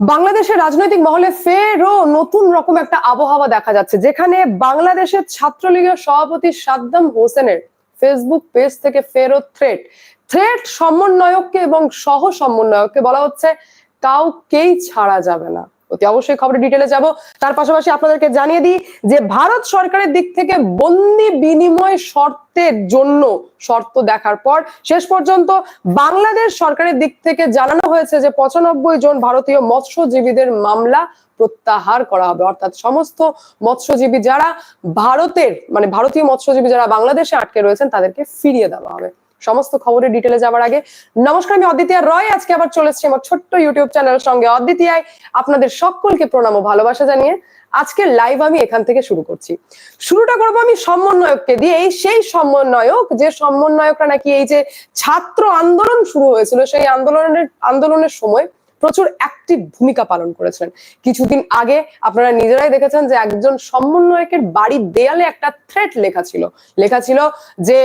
বাংলাদেশের রাজনৈতিক মহলে ফেরও নতুন রকম একটা আবহাওয়া দেখা যাচ্ছে, যেখানে বাংলাদেশের ছাত্রলীগের সভাপতি সাদ্দাম হোসেনের ফেসবুক পেজ থেকে ফেরো থ্রেট থ্রেট সমন্বয়ককে এবং সহ সমন্বয়ককে বলা হচ্ছে, কাউকেই ছাড়া যাবে না। অতি অবশ্যই খবরের ডিটেলে যাব। তার পাশাপাশি আপনাদেরকে জানিয়ে দিই যে ভারত সরকারের দিক থেকে বন্দি বিনিময় শর্তের জন্য শর্ত দেখার পর শেষ পর্যন্ত বাংলাদেশ সরকারের দিক থেকে জানানো হয়েছে যে পঁচানব্বই জন ভারতীয় মৎস্যজীবীদের মামলা প্রত্যাহার করা হবে। অর্থাৎ সমস্ত মৎস্যজীবী যারা ভারতের মানে ভারতীয় মৎস্যজীবী যারা বাংলাদেশে আটকে রয়েছেন, তাদেরকে ফিরিয়ে দেওয়া হবে। সমস্ত খবরের ডিটেলে যাওয়ার আগে। নমস্কার, আমি অদ্বিতীয় রয়। আজকে আবার চলে এসেছি আমার ছোট্ট ইউটিউব চ্যানেলের সঙ্গে। অদ্বিতীয় আপনাদের সকলকে প্রণাম ও ভালোবাসা জানিয়ে আজকে লাইভ আমি এখান থেকে শুরু করছি। শুরুটা করব আমি সমন্বয়ককে দিয়ে। এই সেই সমন্বয়ক, যে সমন্বয়করা নাকি এই যে ছাত্র আন্দোলন শুরু হয়েছিল, সেই আন্দোলনের আন্দোলনের সময় প্রচুর অ্যাক্টিভ ভূমিকা পালন করেছেন। কিছুদিন আগে আপনারা নিজেরাই দেখেছেন যে একজন সমন্বয়কের বাড়ির দেয়ালে একটা থ্রেট লেখা ছিল। লেখা ছিল যে,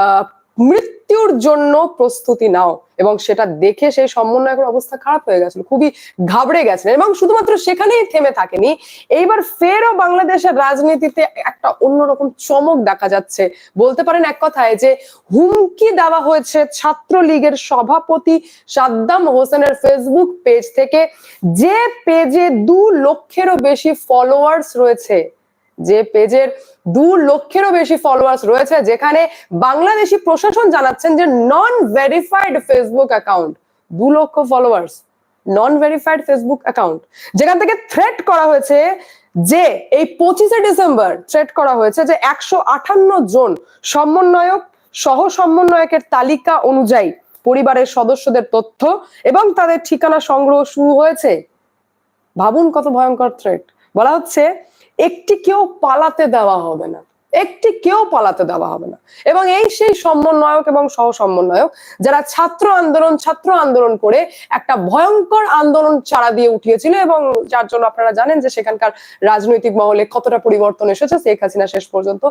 আহ মৃত্যুর জন্য প্রস্তুতি নাও। এবং সেটা দেখে সেই সমন্বয়কের অবস্থা খারাপ হয়ে গেছিল, খুবই ঘাবড়ে গেছেন এবং শুধুমাত্র সেখানেই থেমে থাকেনি। এইবার ফেরও বাংলাদেশের রাজনীতিতে একটা অন্যরকম চমক দেখা যাচ্ছে। বলতে পারেন এক কথায় যে, হুমকি দেওয়া হয়েছে ছাত্রলীগের সভাপতি সাদ্দাম হোসেনের ফেসবুক পেজ থেকে। যে পেজে দু লক্ষেরও বেশি ফলোয়ার্স রয়েছে। যে পেজের দু লক্ষেরও বেশি ফলোয়ার্স রয়েছে, যেখানে বাংলাদেশি প্রশাসন জানাচ্ছেন যে নন ভেরিফাইড ফেসবুক অ্যাকাউন্ট দু lakh followers non verified Facebook account যেখান থেকে থ্রেট করা হয়েছে যে এই পঁচিশে ডিসেম্বর থ্রেট করা হয়েছে যে একশো আটান্ন জন সমন্বয়ক সহ সমন্বয়কের তালিকা অনুযায়ী পরিবারের সদস্যদের তথ্য এবং তাদের ঠিকানা সংগ্রহ শুরু হয়েছে। ভাবুন কত ভয়ঙ্কর থ্রেট বলা হচ্ছে একটি কেউ পালাতে দেওয়া হবে না। একটি কেউ পালাতে দেওয়া হবে না। এবং এই সেই সমন্বয়ক এবং সহ সমন্বয়ক যারা ছাত্র আন্দোলন ছাত্র আন্দোলন করে একটা ভয়ঙ্কর আন্দোলন চারা দিয়ে উঠিয়েছিল এবং যার জন্য আপনারা জানেন যে সেখানকার রাজনৈতিক মহলে কতটা পরিবর্তন এসেছে, শেখ হাসিনা শেষ পর্যন্ত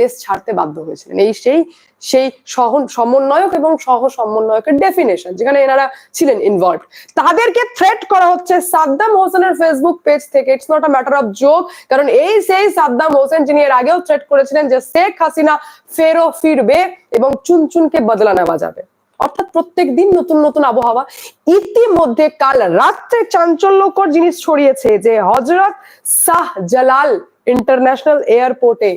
দেশ ছাড়তে বাধ্য হয়েছিলেন। এই সেই সেই সহ সমন্বয়ক এবং সহ সমন্বয়কের ডেফিনেশন যেখানে এনারা ছিলেন ইনভলভ তাদেরকে থ্রেট করা হচ্ছে সাদ্দাম হোসেনের ফেসবুক পেজ থেকে। It's not a matter of joke কারণ এই সেই সাদ্দাম হোসেন যিনি এর আগেও থ্রেট করেছিলেন যে শেখ হাসিনা ফেরো ফিরবে এবং চুনচুনকে বদলা নেওয়া যাবে। অর্থাৎ প্রত্যেক দিন নতুন নতুন আবহাওয়া। ইতিমধ্যে কাল রাত্রে চাঞ্চল্যকর জিনিস ছড়িয়েছে যে হজরত শাহ জালাল ইন্টারন্যাশনাল এয়ারপোর্টে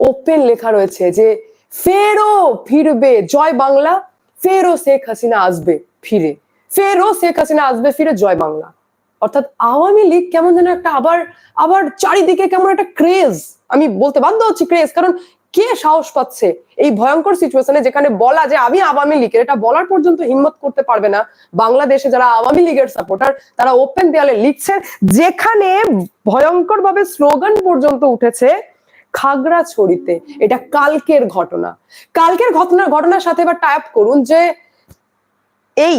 ওপেন লেখা রয়েছে যে ফেরো ফিরবে, জয় বাংলা, ফেরো শেখ হাসিনা আসবে ফিরে। ফেরো শেখ হাসিনা আসবে ফিরে, জয় বাংলা। অর্থাৎ আওয়ামী লীগ কেমন যেন একটা আবার আবার চারিদিকে কেমন একটা ক্রেজ আমি বলতে বাধ্য হচ্ছি ক্রেজ কারণ কে সাহস পাচ্ছে এই ভয়ঙ্কর সিচুয়েশনে যেখানে বলা যে আমি আওয়ামী লীগের, এটা বলার পর্যন্ত হিম্মত করতে পারবে না বাংলাদেশে যারা আওয়ামী লীগের সাপোর্টার তারা ওপেন দেয়ালে লিখছে, যেখানে ভয়ঙ্কর ভাবে স্লোগান পর্যন্ত উঠেছে খাগড়াছড়িতে এটা কালকের ঘটনা। কালকের ঘটনা ঘটনার সাথে এবার টাইপ করুন যে এই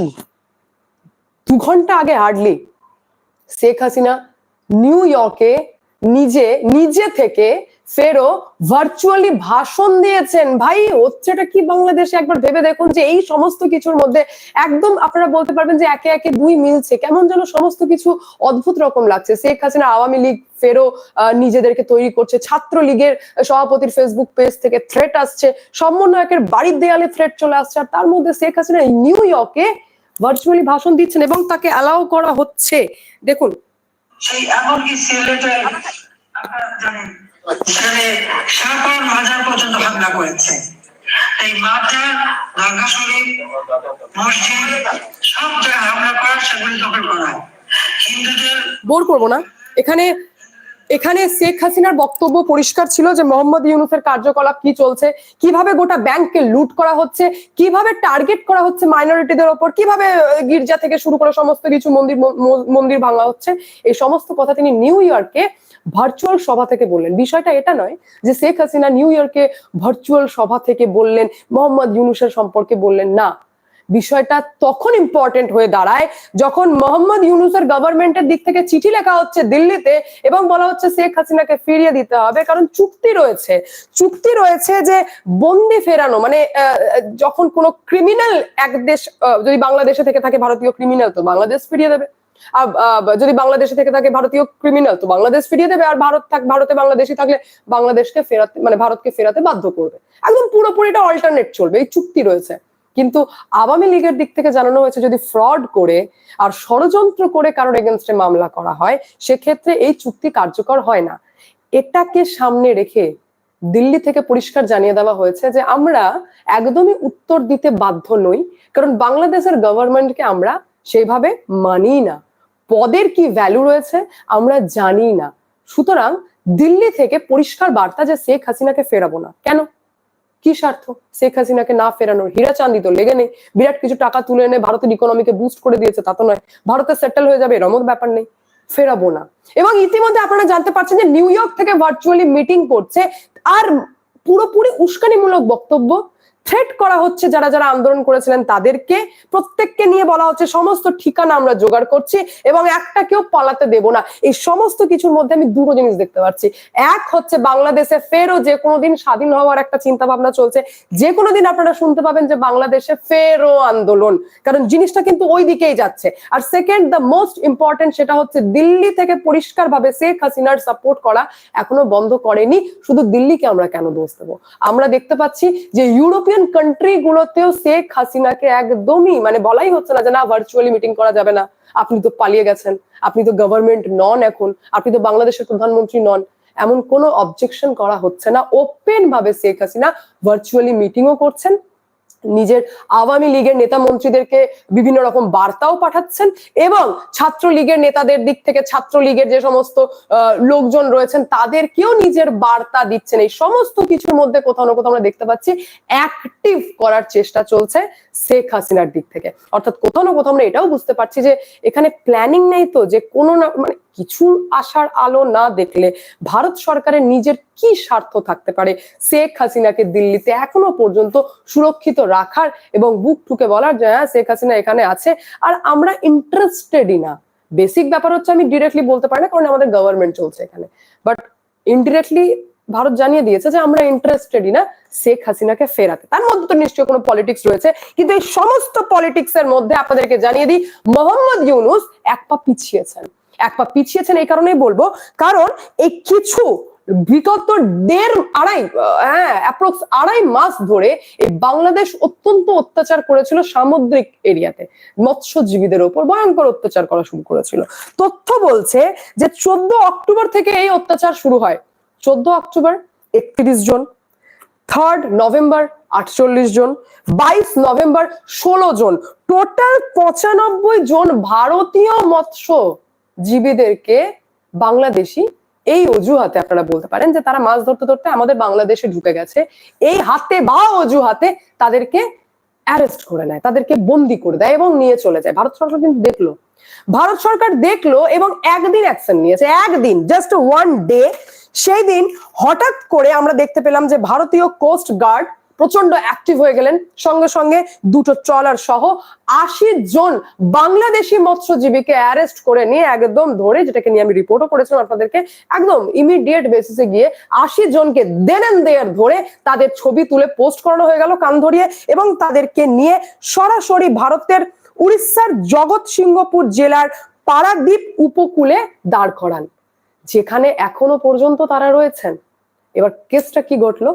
দু ঘণ্টা আগে হার্ডলি শেখ হাসিনা নিউ ইয়র্কে নিজে নিজে থেকে ফেরো ভার্চুয়ালি ভাষণ দিয়েছেন। ভাই হচ্ছেটা কি বাংলাদেশে? একবার ভেবে দেখুন যে এই সমস্ত কিছুর মধ্যে একদম আপনারা বলতে পারবেন যে একে একে দুই মিলছে। কেমন যেন সমস্ত কিছু অদ্ভুত রকম লাগছে। শেখ হাসিনা আওয়ামী লীগ ফেরো নিজেদেরকে তৈরি করছে। ছাত্র লীগের সভাপতির ফেসবুক পেজ থেকে থ্রেট আসছে। সমন্বয়কের বাড়ির দেয়ালে থ্রেট চলে আসছে। আর তার মধ্যে শেখ হাসিনা নিউ ইয়র্কে ভার্চুয়ালি ভাষণ দিচ্ছেন এবং তাকে অ্যালাউ করা হচ্ছে। দেখুন। আপনারা জানেন সেখানে সাপার হাজার পর্যন্ত হামলা করেছে। এই মাজার দরগা মসজিদ, সব জায়গায় হামলা করা, সেগুলি দখল করা। হিন্দুদের বোর করব না। এখানে এখানে শেখ হাসিনার বক্তব্য পরিষ্কার ছিল যে মোহাম্মদ ইউনুসের কার্যকলাপ কি চলছে, কীভাবে গোটা ব্যাংককে লুট করা হচ্ছে, কীভাবে টার্গেট করা হচ্ছে মাইনরিটিদের ওপর, কীভাবে গির্জা থেকে শুরু করে সমস্ত কিছু মন্দির মন্দির ভাঙা হচ্ছে, এই সমস্ত কথা তিনি নিউ ইয়র্কে ভার্চুয়াল সভা থেকে বললেন। বিষয়টা এটা নয় যে শেখ হাসিনা নিউ ইয়র্কে ভার্চুয়াল সভা থেকে বললেন, মোহাম্মদ ইউনুসের সম্পর্কে বললেন, না। বিষয়টা তখন ইম্পর্টেন্ট হয়ে দাঁড়ায় যখন মোহাম্মদ ইউনুসের গভর্নমেন্টের দিক থেকে চিঠি লেখা হচ্ছে দিল্লিতে এবং বলা হচ্ছে শেখ হাসিনাকে ফিরিয়ে দিতে হবে। কারণ চুক্তি রয়েছে চুক্তি রয়েছে যে বন্দি ফেরানো মানে যখন কোনো ক্রিমিনাল এক দেশ যদি বাংলাদেশে থেকে থাকে ভারতীয় ক্রিমিনাল তো বাংলাদেশ ফিরিয়ে দেবে। যদি বাংলাদেশে থেকে থাকে ভারতীয় ক্রিমিনাল তো বাংলাদেশ ফিরিয়ে দেবে। আর ভারত থাক, ভারতে বাংলাদেশি থাকলে বাংলাদেশকে ফেরাতে মানে ভারতকে ফেরাতে বাধ্য করবে। একদম পুরোপুরি এটা অল্টারনেট চলবে, এই চুক্তি রয়েছে। কিন্তু আওয়ামী লীগের দিক থেকে জানানো হয়েছে যদি ফ্রড করে আর ষড়যন্ত্র করে কারোর এগেনস্টে মামলা করা হয়, সেক্ষেত্রে এই চুক্তি কার্যকর হয় না। এটাকে সামনে রেখে দিল্লি থেকে পরিষ্কার জানিয়ে দেওয়া হয়েছে যে আমরা একদমই উত্তর দিতে বাধ্য নই, কারণ বাংলাদেশের গভর্নমেন্টকে আমরা সেইভাবে মানি না। পদের কি ভ্যালু রয়েছে আমরা জানি না। সুতরাং দিল্লি থেকে পরিষ্কার বার্তা যে শেখ হাসিনাকে ফেরাবো না। কেন? কি স্বার্থ? শেখ হাসিনাকে না ফেরানোর হীরা চান্দি তো লেগে নেই। বিরাট কিছু টাকা তুলে এনে ভারতের ইকোনমিকে বুস্ট করে দিয়েছে, তা তো নয়। ভারতে সেটেল হয়ে যাবে এরমক ব্যাপার নেই। ফেরাবো না। এবং ইতিমধ্যে আপনারা জানতে পারছেন যে নিউ ইয়র্ক থেকে ভার্চুয়ালি মিটিং করছে, আর পুরোপুরি উস্কানিমূলক বক্তব্য থ্রেট করা হচ্ছে যারা যারা আন্দোলন করেছিলেন তাদেরকে। প্রত্যেককে নিয়ে বলা হচ্ছে সমস্ত ঠিকানা আমরা জোগাড় করছি এবং একটা কেউ পালাতে দেব না। এই সমস্ত কিছুর মধ্যে আমি দুটো জিনিস দেখতে পাচ্ছি। এক হচ্ছে বাংলাদেশে ফেরও যে কোনো দিন স্বাধীন হওয়ার একটা চিন্তা ভাবনা চলছে। যে কোনো দিন আপনারা শুনতে পাবেন যে বাংলাদেশে ফেরও আন্দোলন, কারণ জিনিসটা কিন্তু ওই দিকেই যাচ্ছে। আর সেকেন্ড দ্য মোস্ট ইম্পর্টেন্ট সেটা হচ্ছে দিল্লি থেকে পরিষ্কার ভাবে শেখ হাসিনার সাপোর্ট করা এখনও বন্ধ করেনি। শুধু দিল্লিকে আমরা কেন দোষ দেবো? আমরা দেখতে পাচ্ছি যে ইউরোপিয়ান কান্ট্রি গুলোতেও শেখ হাসিনাকে একদমই মানে বলাই হচ্ছে না যে না ভার্চুয়ালি মিটিং করা যাবে না। আপনি তো পালিয়ে গেছেন, আপনি তো গভর্নমেন্ট নন এখন, আপনি তো বাংলাদেশের প্রধানমন্ত্রী নন। এমন কোনো অবজেকশন করা হচ্ছে না। ওপেন ভাবে শেখ হাসিনা ভার্চুয়ালি মিটিংও করছেন নিজের আওয়ামী লীগের নেতা মন্ত্রীদেরকে বিভিন্ন রকম বার্তাও পাঠাচ্ছেন এবং ছাত্র লীগের নেতাদের দিক থেকে ছাত্র লীগের যে সমস্ত লোকজন রয়েছেন তাদেরকেও নিজের বার্তা দিচ্ছেন। এই সমস্ত কিছুর মধ্যে কোথাও না কোথাও আমরা দেখতে পাচ্ছি অ্যাক্টিভ করার চেষ্টা চলছে শেখ হাসিনার দিক থেকে। অর্থাৎ কোথাও না কোথাও আমরা এটাও বুঝতে পারছি যে এখানে প্ল্যানিং নেই তো, যে কোনো না মানে কিছু আশার আলো না দেখলে ভারত সরকারের নিজের কি স্বার্থ থাকতে পারে? শেখ হাসিনাকে দিল্লিতে এখনও পর্যন্ত সুরক্ষিত রাখার এবং বুক ঠুকে বলার যে হ্যাঁ শেখ হাসিনা এখানে আছে। আর আমরা ইন্টারেস্টেডই না। বেসিক ব্যাপার হচ্ছে আমি ডিরেক্টলি বলতে পারি না, কারণ আমাদের গভর্নমেন্ট চলছে এখানে। বাট ইনডিরেক্টলি ভারত জানিয়ে দিয়েছে যে, আমরা ইন্টারেস্টেডই না শেখ হাসিনাকে ফেরাতে। তার মধ্যে তো নিশ্চয়ই কোনো পলিটিক্স রয়েছে। কিন্তু এই সমস্ত পলিটিক্স এর মধ্যে আপনাদেরকে জানিয়ে দিই, মোহাম্মদ ইউনুস এক পা পিছিয়েছেন। এক পা পিছিয়েছেন এই কারণেই বলব। কারণ এই কিছু বিগত দেড় আড়াই হ্যাঁ অ্যাপ্রক্স আড়াই মাস ধরে এই বাংলাদেশ অত্যন্ত অত্যাচার করেছিল সামুদ্রিক এরিয়াতে। মৎস্যজীবীদের ওপর ভয়ঙ্কর অত্যাচার করা শুরু করেছিল। তথ্য বলছে যে চোদ্দ অক্টোবর থেকে এই অত্যাচার শুরু হয়। চোদ্দ অক্টোবর, একত্রিশ জন থার্ড নভেম্বর আটচল্লিশ জন, বাইশ নভেম্বর ষোলো জন। টোটাল পঁচানব্বই জন ভারতীয় মৎস্যজীবীদেরকে বাংলাদেশি এই অজুহাতে আপনারা বলতে পারেন যে তারা মাছ ধরতে ধরতে আমাদের বাংলাদেশে ঢুকে গেছে। এই হাতে বা অজুহাতে তাদেরকে অ্যারেস্ট করে নেয়, তাদেরকে বন্দি করে দেয় এবং নিয়ে চলে যায়। ভারত সরকার কিন্তু দেখল। ভারত সরকার দেখল এবং একদিন অ্যাকশন নিয়েছে, একদিন জাস্ট ওয়ান ডে সেই দিন হঠাৎ করে আমরা দেখতে পেলাম যে ভারতীয় কোস্ট গার্ড প্রচণ্ড অ্যাক্টিভ হয়ে গেলেন। সঙ্গে সঙ্গে দুটো ট্রলার সহ আশি জন বাংলাদেশি মৎস্যজীবীকে অ্যারেস্ট করে নিয়ে একদম ধরে, যেটাকে নিয়ে আমি রিপোর্টও করেছিলাম আপনাদেরকে, একদম ইমিডিয়েট বেসিসে গিয়ে আশি জনকে দেন এন্ড দেয়ার ধরে তাদের ছবি তুলে পোস্ট করানো হয়ে গেল কান ধরিয়ে এবং তাদেরকে নিয়ে সরাসরি ভারতের উড়িষ্যার জগৎ সিংহপুর জেলার পারাদ্বীপ উপকূলে দাঁড় করান। যেখানে এখনও পর্যন্ত তারা রয়েছেন। এবার কেসটা কি ঘটলো?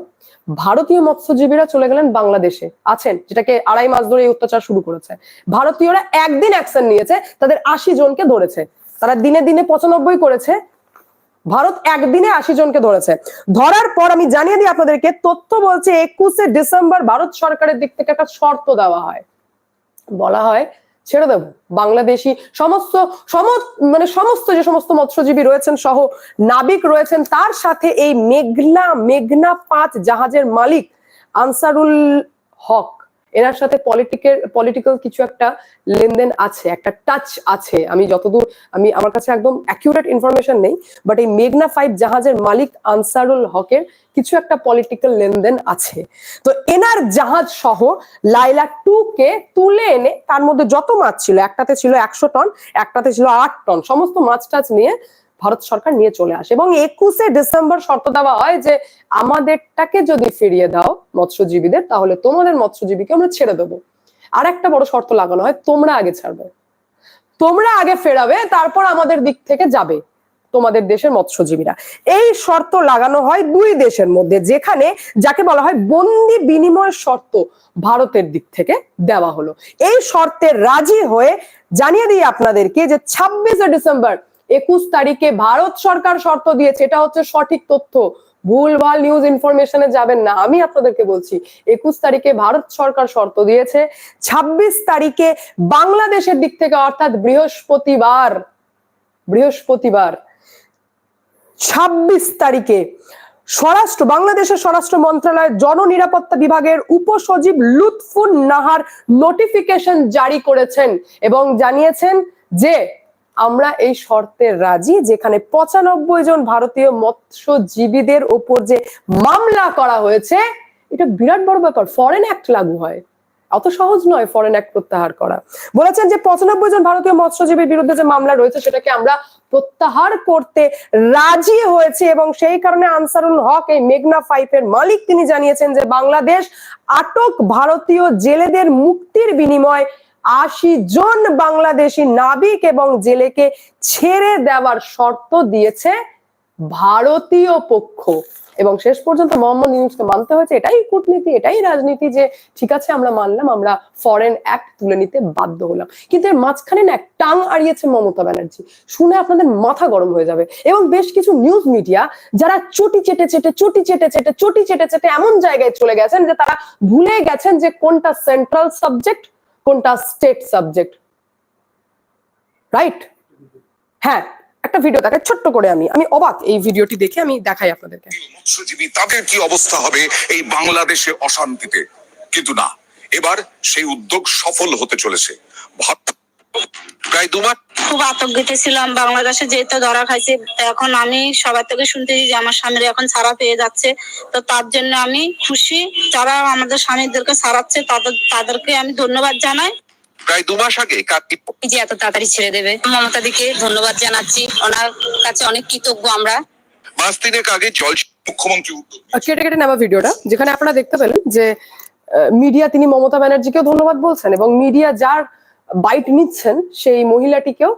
ভারতীয় মৎস্যজীবীরা চলে গেলেন বাংলাদেশে, আছেন, যেটাকে আড়াই মাস ধরে এই অত্যাচার শুরু করেছে। ভারতীয়রা একদিন অ্যাকশন নিয়েছে, তাদের আশি জনকে ধরেছে। তারা দিনে দিনে পঁচানব্বই করেছে। ভারত একদিনে আশি জনকে ধরেছে। ধরার পর আমি জানিয়ে দিই আপনাদেরকে, তথ্য বলছে একুশে ডিসেম্বর ভারত সরকারের দিক থেকে একটা শর্ত দেওয়া হয়। বলা হয় ছেড়ে দেব। বাংলাদেশি সমস্ত সম মানে সমস্ত যে সমস্ত মৎস্যজীবী রয়েছেন সহ নাবিক রয়েছেন, তার সাথে এই মেঘনা মেঘনা পাঁচ জাহাজের মালিক আনসারুল হক। এনার সাথে পলিটিকের পলিটিক্যাল কিছু একটা লেনদেন আছে, একটা টাচ আছে। আমি যতদূর, আমি, আমার কাছে একদম অ্যাকিউরেট ইনফরমেশন নেই বাট এই মেঘনা ফাইভ জাহাজের মালিক আনসারুল হকের কিছু একটা পলিটিক্যাল লেনদেন আছে। তো এনার জাহাজ সহ লাইলা টু কে তুলে এনে তার মধ্যে যত মাছ ছিল, একটাতে ছিল একশো টন একটাতে ছিল আট টন সমস্ত মাছ টাছ নিয়ে ভারত সরকার নিয়ে চলে আসে। এবং একুশে ডিসেম্বর শর্ত দেওয়া হয় যে, আমাদেরটাকে যদি ফিরিয়ে দাও মৎস্যজীবীদের, তাহলে তোমাদের মৎস্যজীবীকে আমরা ছেড়ে দেবো। আর একটা বড় শর্ত লাগানো হয়, তোমরা আগে ছাড়বে। তোমরা আগে ফেরাবে, তারপর আমাদের দিক থেকে যাবে তোমাদের দেশের মৎস্যজীবীরা। এই শর্ত লাগানো হয় দুই দেশের মধ্যে, যেখানে যাকে বলা হয় বন্দি বিনিময় শর্ত ভারতের দিক থেকে দেওয়া হলো। এই শর্তে রাজি হয়ে জানিয়ে দিই আপনাদেরকে যে ছাব্বিশে ডিসেম্বর একুশ তারিখে ভারত সরকার শর্ত দিয়েছে, এটা হচ্ছে সঠিক তথ্য। ভুলভাল নিউজ ইনফরমেশনে যাবেন না। আমি আপনাদেরকে বলছি, একুশ তারিখে ভারত সরকার শর্ত দিয়েছে, ছাব্বিশ তারিখে বাংলাদেশের দিক থেকে অর্থাৎ বৃহস্পতিবার বৃহস্পতিবার, ছাব্বিশ তারিখে স্বরাষ্ট্র, বাংলাদেশের স্বরাষ্ট্র মন্ত্রণালয়ের জননিরাপত্তা বিভাগের উপসচিব লুৎফুন নাহার নোটিফিকেশন জারি করেছেন এবং জানিয়েছেন যে আমরা এই শর্তে রাজি যেখানে পঁচানব্বই জন ভারতীয় মৎস্যজীবীদের ওপর যে মামলা করা হয়েছে, এটা বিরাট বড় ব্যাপার। ফরেন অ্যাক্ট লাগু হয়। অত সহজ নয় ফরেন অ্যাক্ট প্রত্যাহার করা। বলেছেন যে পঁচানব্বই জন ভারতীয় মৎস্যজীবীর বিরুদ্ধে যে মামলা রয়েছে, সেটাকে আমরা প্রত্যাহার করতে রাজি হয়েছে এবং সেই কারণে আনসারুল হক, এই মেঘনা ফাইফের মালিক, তিনি জানিয়েছেন যে বাংলাদেশ আটক ভারতীয় জেলেদের মুক্তির বিনিময় আশি জন বাংলাদেশি নাবিক এবং জেলেকে ছেড়ে দেওয়ার শর্ত দিয়েছে ভারতীয় পক্ষ। এবং শেষ পর্যন্ত মোহাম্মদ ইউনুসকে মানতে হয়েছে এটাই কূটনীতি, এটাই রাজনীতি যে ঠিক আছে আমরা মানলাম, আমরা ফরেন অ্যাক্ট তুলে নিতে বাধ্য হলাম। কিন্তু এর মাঝখানে না টাং আড়িয়েছে মমতা ব্যানার্জি। শুনে আপনাদের মাথা গরম হয়ে যাবে। এবং বেশ কিছু নিউজ মিডিয়া যারা চটি চেটে চেটে, চটি চেটে চেটে, চটি চেটে চেটে এমন জায়গায় চলে গেছেন যে তারা ভুলে গেছেন যে কোনটা সেন্ট্রাল সাবজেক্ট কোনটা স্টেট সাবজেক্ট রাইট হ্যাঁ একটা ভিডিও দেখে ছোট্ট করে আমি আমি অবাক এই ভিডিওটি দেখে আমি দেখাই আপনাদেরকে। মৎস্যজীবী, তাদের কি অবস্থা হবে এই বাংলাদেশে অশান্তিতে? কিন্তু না, এবার সেই উদ্যোগ সফল হতে চলেছে। ভারত প্রায় দু মাস খুব আতঙ্কিত ছিলাম বাংলাদেশে যেহেতু ধরা খাইছে এখন আমি সবার থেকে শুনতেছি যে আমার স্বামীর এখন ছাড়া পেয়ে যাচ্ছে। তো তার জন্য আমি খুশি যারা আমাদের স্বামীদেরকে ছাড়াচ্ছে তাদের তাদেরকে আমি ধন্যবাদ জানাই। প্রায় দু মাস আগে যে এত তাড়াতাড়ি ছেড়ে দেবে মমতা দিকে ধন্যবাদ জানাচ্ছি। ওনার কাছে অনেক কৃতজ্ঞ আমরা। মাস তিনেক আগে জল মুখ্যমন্ত্রী কেটে কেটে নেওয়া ভিডিওটা যেখানে আপনারা দেখতে পেলেন যে মিডিয়া তিনি মমতা ব্যানার্জিকেও ধন্যবাদ বলছেন এবং মিডিয়া যার বাইট নিচ্ছেন, সেই মহিলাটিকেও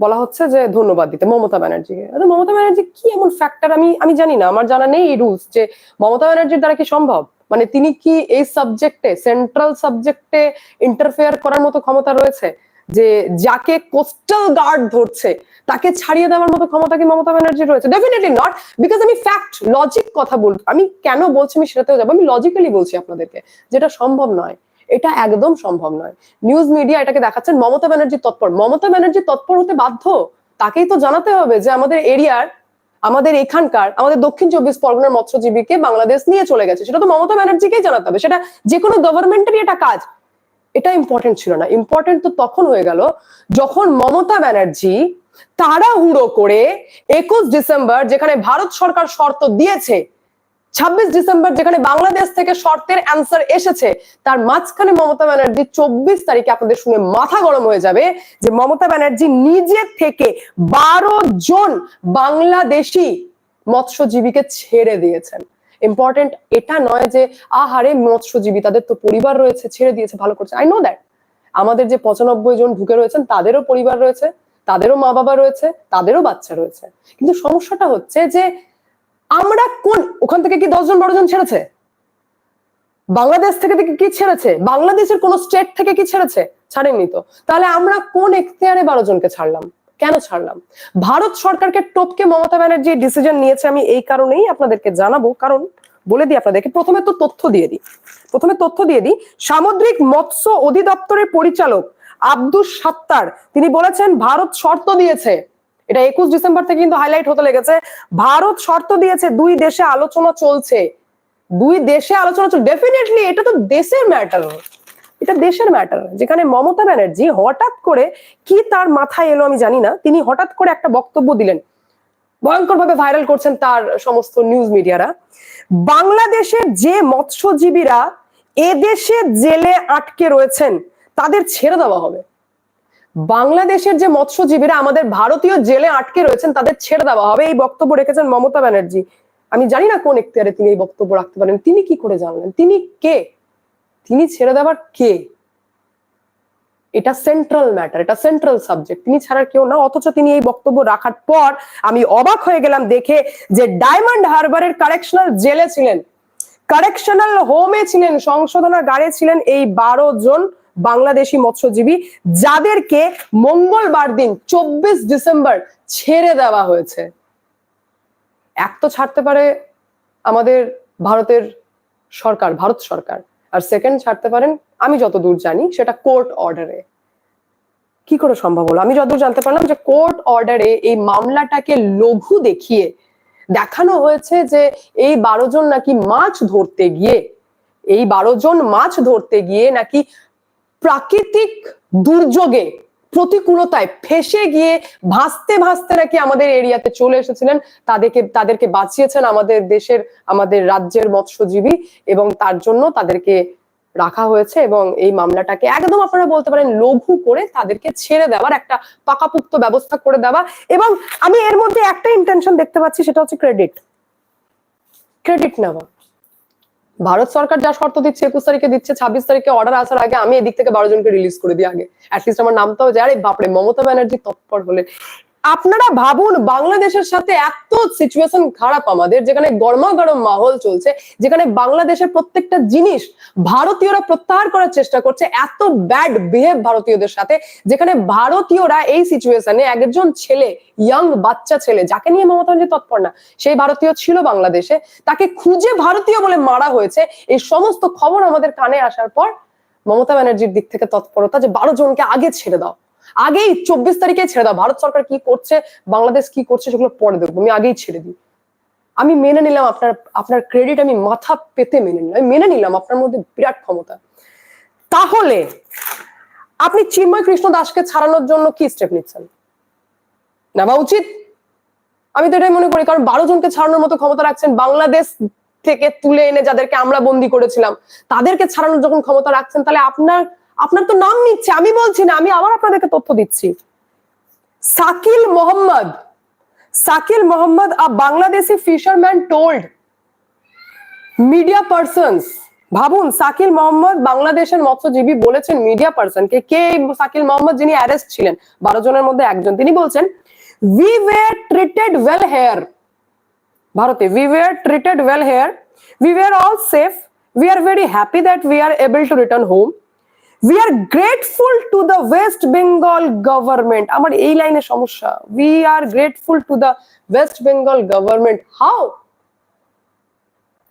বলা হচ্ছে যে ধন্যবাদ দিতে, মমতা ব্যানার্জিকে। মমতা ব্যানার্জি কি এমন ফ্যাক্টর আমি আমি জানি না, আমার জানা নেই রুলস যে মমতা ব্যানার্জির দ্বারা কি সম্ভব? মানে তিনি কি এই সাবজেক্টে সেন্ট্রাল সাবজেক্টে ইন্টারফেয়ার করার মতো ক্ষমতা রয়েছে? যে যাকে কোস্টাল গার্ড ধরছে, তাকে ছাড়িয়ে দেওয়ার মতো ক্ষমতা কি মমতা ব্যানার্জির রয়েছে? ডেফিনেটলি নট বিকজ আমি ফ্যাক্ট লজিক কথা বল আমি কেন বলছি আমি সেটাতেও যাব? আমি লজিক্যালি বলছি আপনাদেরকে, যেটা সম্ভব নয়। এটা একদম সম্ভব নয়। নিউজ মিডিয়া এটাকে দেখাচ্ছেন মমতা ব্যানার্জি তৎপর। মমতা ব্যানার্জি তৎপর হতে বাধ্য? তাকেই তো জানাতে হবে যে আমাদের এরিয়ার, আমাদের এখানকার, আমাদের দক্ষিণ চব্বিশ পরগনার মৎস্যজীবীকে বাংলাদেশ নিয়ে চলে গেছে। সেটা তো মমতা ব্যানার্জিকেই জানাতে হবে। সেটা যে কোনো গভর্নমেন্টেরই এটা কাজ। এটা ইম্পর্টেন্ট ছিল না। ইম্পর্টেন্ট তো তখন হয়ে গেল যখন মমতা ব্যানার্জি তাড়াহুড়ো করে একুশ ডিসেম্বর, যেখানে ভারত সরকার শর্ত দিয়েছে ছাব্বিশ ডিসেম্বর যেখানে বাংলাদেশ থেকে শর্তের অ্যান্সার এসেছে, তার মাঝখানে মমতা ব্যানার্জি চব্বিশ তারিখে আপনাদের শুনে মাথা গরম হয়ে যাবে যে মমতা ব্যানার্জি নিজে থেকে বারো জন বাংলাদেশি মৎস্যজীবীকে ছেড়ে দিয়েছেন। ইম্পর্টেন্ট এটা নয় যে, আহারে মৎস্যজীবী, তাদের তো পরিবার রয়েছে, ছেড়ে দিয়েছে, ভালো করছে। আই নো দ্যাট আমাদের যে পঁচানব্বই জন ঢুকে রয়েছেন, তাদেরও পরিবার রয়েছে, তাদেরও মা বাবা রয়েছে, তাদেরও বাচ্চা রয়েছে। কিন্তু সমস্যাটা হচ্ছে যে আমরা কোন, ওখান থেকে কি দশজন বারো জন ছেড়েছে? বাংলাদেশ থেকে কি ছেড়েছে? বাংলাদেশের কোন স্টেট থেকে কি ছেড়েছে? ছাড়েনি তো। তাহলে আমরা কোন এখতিয়ারে বারো জনকে ছাড়লাম? কেন ছাড়লাম? ভারত সরকারকে টপকে মমতা ব্যানার্জি ডিসিশন নিয়েছে, আমি এই কারণেই আপনাদেরকে জানাব। কারণ বলে দিই আপনাদেরকে, প্রথমে তো তথ্য দিয়ে দিই। প্রথমে তথ্য দিয়ে দিই, সামুদ্রিক মৎস্য অধিদপ্তরের পরিচালক আব্দুস সাত্তার, তিনি বলেছেন, ভারত শর্ত দিয়েছে এটা একুশ ডিসেম্বর থেকে কিন্তু হাইলাইট হতে লেগেছে। ভারত শর্ত দিয়েছে দুই দেশে আলোচনা চলছে। দুই দেশে আলোচনা চলছে ডেফিনেটলি এটা তো দেশের ম্যাটার এটা দেশের ম্যাটার যেখানে মমতা ব্যানার্জি হঠাৎ করে কি তার মাথায় এলো আমি জানি না। তিনি হঠাৎ করে একটা বক্তব্য দিলেন। ভয়ঙ্কর ভাবে ভাইরাল করছেন তার সমস্ত নিউজ মিডিয়ারা বাংলাদেশের যে মৎস্যজীবীরা এদেশে জেলে আটকে রয়েছেন, তাদের ছেড়ে দেওয়া হবে। বাংলাদেশের যে মৎস্যজীবীরা আমাদের ভারতীয় জেলে আটকে রয়েছেন, তাদের ছেড়ে দেওয়া হবে। এই বক্তব্য রেখেছেন মমতা ব্যানার্জি। আমি জানি না কোন এখতিয়ারে তিনি এই বক্তব্য রাখতে পারেন। তিনি কি করে জানলেন? তিনি কে? তিনি ছেড়ে দেওয়ার কে? এটা সেন্ট্রাল ম্যাটার এটা সেন্ট্রাল সাবজেক্ট তিনি ছাড়া কেউ না, অথচ তিনি এই বক্তব্য রাখার পর আমি অবাক হয়ে গেলাম দেখে যে ডায়মন্ড হারবারের কারেকশনাল জেলে ছিলেন। কারেকশনাল হোমে ছিলেন, সংশোধনাগারে ছিলেন এই বারো জন বাংলাদেশি মৎস্যজীবী যাদেরকে মঙ্গলবার দিন চব্বিশ ডিসেম্বর ছেড়ে দেওয়া হয়েছে। এক তো ছাড়তে পারে আমাদের ভারতের সরকার, ভারত সরকার। আর সেকেন্ড ছাড়তে পারেন, আমি যতদূর জানি, সেটা কোর্ট অর্ডারে কি করে সম্ভব হলো? আমি যতদূর জানতে পারলাম যে কোর্ট অর্ডারে এই মামলাটাকে লঘু দেখিয়ে দেখানো হয়েছে যে এই বারো জন নাকি মাছ ধরতে গিয়ে, এই বারো জন মাছ ধরতে গিয়ে নাকি প্রাকৃতিক দুর্যোগে প্রতিকূলতায় ফেসে গিয়ে ভাসতে ভাসতে নাকি আমাদের এরিয়াতে চলে এসেছিলেন। তাদেরকে তাদেরকে বাঁচিয়েছেন আমাদের দেশের, আমাদের রাজ্যের মৎস্যজীবী এবং তার জন্য তাদেরকে রাখা হয়েছে এবং এই মামলাটাকে একদম আপনারা বলতে পারেন লঘু করে তাদেরকে ছেড়ে দেওয়ার একটা পাকাপুক্ত ব্যবস্থা করে দেওয়া। এবং আমি এর মধ্যে একটা ইন্টেনশন দেখতে পাচ্ছি, সেটা হচ্ছে ক্রেডিট ক্রেডিট নেওয়া। ভারত সরকার যা শর্ত দিচ্ছে, একুশ তারিখে দিচ্ছে, ছাব্বিশ তারিখে অর্ডার আসার আগে আমি এদিক থেকে বারো জনকে রিলিজ করে দিই আগে। অ্যাটলিস্ট আমার নামটাও যায়। আরে বাপরে, মমতা ব্যানার্জি তৎপর হলেন। আপনারা ভাবুন বাংলাদেশের সাথে এত সিচুয়েশন খারাপ আমাদের, যেখানে গরমা গরম মাহল চলছে, যেখানে বাংলাদেশের প্রত্যেকটা জিনিস ভারতীয়রা প্রত্যাহার করার চেষ্টা করছে, এত ব্যাড বিহেভ ভারতীয়দের সাথে, যেখানে ভারতীয়রা এই সিচুয়েশনে একজন ছেলে ইয়াং বাচ্চা ছেলে, যাকে নিয়ে মমতা ব্যানার্জি তৎপর না, সেই ভারতীয় ছিল বাংলাদেশে, তাকে খুঁজে ভারতীয় বলে মারা হয়েছে, এই সমস্ত খবর আমাদের কানে আসার পর মমতা ব্যানার্জির দিক থেকে তৎপরতা যে বারো জনকে আগে ছেড়ে দাও। আগেই চব্বিশ তারিখে ছেড়ে দাও। ভারত সরকার কি করছে, বাংলাদেশ কি করছে সেগুলো পরে দেখব। আমি আগেই ছেড়ে দিই। আমি মেনে নিলাম আপনার আপনার ক্রেডিট আমি মাথা পেতে মেনে নিলাম। আমি মেনে নিলাম আপনার মধ্যে বিরাট ক্ষমতা। তাহলে আপনি চিন্ময় কৃষ্ণ দাসকে ছাড়ানোর জন্য কি স্টেপ নিচ্ছেন? নেওয়া উচিত? আমি তো এটাই মনে করি, কারণ বারো জনকে ছাড়ানোর মতো ক্ষমতা রাখছেন বাংলাদেশ থেকে তুলে এনে যাদেরকে আমরা বন্দি করেছিলাম, তাদেরকে ছাড়ানোর যখন ক্ষমতা রাখছেন, তাহলে আপনার আপনার তো নাম নিচ্ছে, আমি বলছি না, আমি আবার আপনাদেরকে তথ্য দিচ্ছি। Sakil Mohammad Sakil Mohammad a Bangladeshi fisherman told media persons ভাবুন, সাকিল মোহাম্মদ বাংলাদেশের মৎস্যজীবী বলেছেন মিডিয়া পার্সনকে কে সাকিল মোহাম্মদ যিনি অ্যারেস্ট ছিলেন? বারো জনের মধ্যে একজন, তিনি বলছেন we were treated well here ভারতে we were treated well here we were all safe we are very happy that we are able to return home we are grateful to the West Bengal government আমার এই লাইনে সমস্যা। We are grateful to the West Bengal government how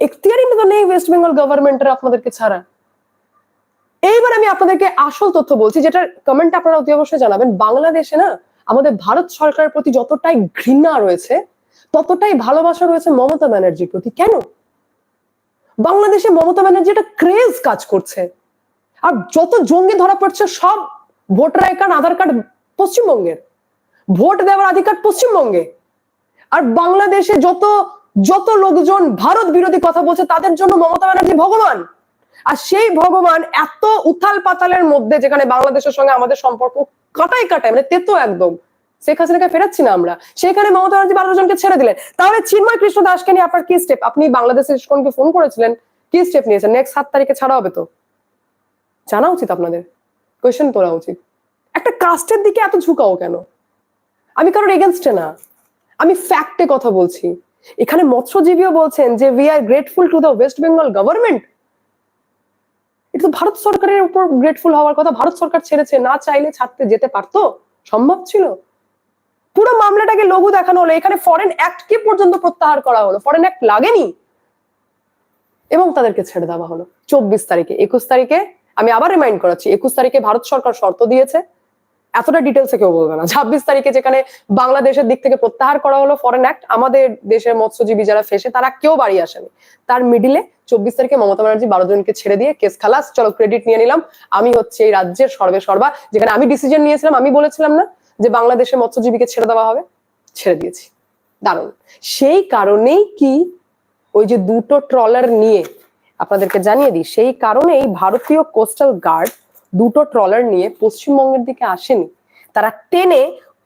এখতিয়ারই তো নেই West Bengal গভর্নমেন্টের আপনাদেরকে ছাড়া। এইবার আমি আপনাদেরকে আসল তথ্য বলছি যেটা কমেন্ট আপনারা অতি অবশ্যই জানাবেন। বাংলাদেশে না, আমাদের ভারত সরকারের প্রতি যতটাই ঘৃণা রয়েছে, ততটাই ভালোবাসা রয়েছে মমতা ব্যানার্জির প্রতি। কেন? বাংলাদেশে মমতা ব্যানার্জি একটা ক্রেজ কাজ করছে। আর যত জঙ্গি ধরা পড়ছে, সব voter I card, Aadhaar card পশ্চিমবঙ্গের। ভোট দেওয়ার অধিকার পশ্চিমবঙ্গে। আর বাংলাদেশে যত যত লোকজন ভারত বিরোধী কথা বলছে, তাদের জন্য মমতা ব্যানার্জি ভগবান। আর সেই ভগবান এত উথাল পাতালের মধ্যে যেখানে বাংলাদেশের সঙ্গে আমাদের সম্পর্ক কাটাই কাটায় মানে তেতো একদম। শেখ হাসিনাকে ফেরাচ্ছি না আমরা। সেখানে মমতা ব্যানার্জি বারো জনকে ছেড়ে দিলেন। তাহলে চিন্ময় কৃষ্ণ দাসকে নিয়ে আপনার কি স্টেপ আপনি বাংলাদেশের ফোন করেছিলেন? কি স্টেপ নিয়েছেন? নেক্সট সাত তারিখে ছাড়া হবে তো? জানা উচিত আপনাদের? কোয়েশ্চেন তোলা উচিত। একটা কাস্টের দিকে এত ঝুঁকাও কেন? আমি কারোর এগেনস্টে না। আমি ফ্যাক্টে কথা বলছি। এখানে মৎস্যজীবীও বলছেন যে we are grateful to the West Bengal government এটা তো ভারত সরকারের উপর গ্রেটফুল হওয়ার কথা। ভারত সরকার ছেড়েছে, না চাইলে ছাড়তে যেতে পারতো? সম্ভব ছিল? পুরো মামলাটাকে লঘু দেখানো হলো। এখানে ফরেন অ্যাক্ট কে পর্যন্ত প্রত্যাহার করা হলো? ফরেন অ্যাক্ট লাগেনি? এবং তাদেরকে ছেড়ে দেওয়া হলো। চব্বিশ তারিখে, একুশ তারিখে আমি আবার রিমাইন্ড করাচ্ছি, একুশ তারিখে ভারত সরকার শর্ত দিয়েছে, এতটা ডিটেলসে কেউ বলবে না। ছাব্বিশ তারিখে যেখানে বাংলাদেশের দিক থেকে প্রত্যাহার করা হলো ফরেন অ্যাক্ট আমাদের দেশের মৎস্যজীবী যারা ফেসে, তারা কেউ বাড়ি আসেনি। তার মিডিলে চব্বিশ তারিখে মমতা ব্যানার্জি বারো জনকে ছেড়ে দিয়ে কেস খালাস, চলো ক্রেডিট নিয়ে নিলাম। আমি হচ্ছে এই রাজ্যের সর্বে সর্বা, যেখানে আমি ডিসিশন নিয়েছিলাম, আমি বলেছিলাম না যে বাংলাদেশের মৎস্যজীবীকে ছেড়ে দেওয়া হবে, ছেড়ে দিয়েছি। দারুণ। সেই কারণেই কি ওই যে দুটো ট্রলার নিয়ে আপনাদেরকে জানিয়ে দিই, সেই কারণেই ভারতীয় কোস্টাল গার্ড দুটো ট্রলার নিয়ে পশ্চিমবঙ্গের দিকে আসেনি। তারা টেনে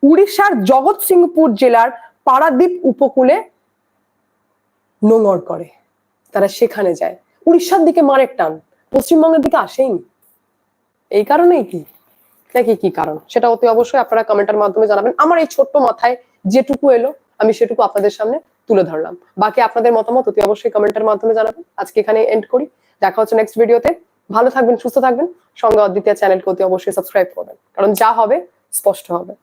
উড়িষ্যার জগৎসিংহপুর জেলার পারাদ্বীপ উপকূলে নোঙর করে। তারা সেখানে যায়। উড়িষ্যার দিকে মারের টান, পশ্চিমবঙ্গের দিকে আসেইনি। এই কারণেই কি? নাকি কি কারণ? সেটা অতি অবশ্যই আপনারা কমেন্টের মাধ্যমে জানাবেন। আমার এই ছোট্ট মাথায় যেটুকু এলো, আমি সেটুকু আপনাদের সামনে তুলে ধরলাম। বাকি আপনাদের মতামত অতি অবশ্যই কমেন্টের মাধ্যমে জানাবেন। আজকে এখানে এন্ড করি। দেখা হচ্ছে নেক্সট ভিডিওতে ভালো থাকবেন, সুস্থ থাকবেন। সঙ্গে অদ্বিতীয় চ্যানেলকে অতি অবশ্যই সাবস্ক্রাইব করবেন। কারণ যা হবে, স্পষ্ট হবে।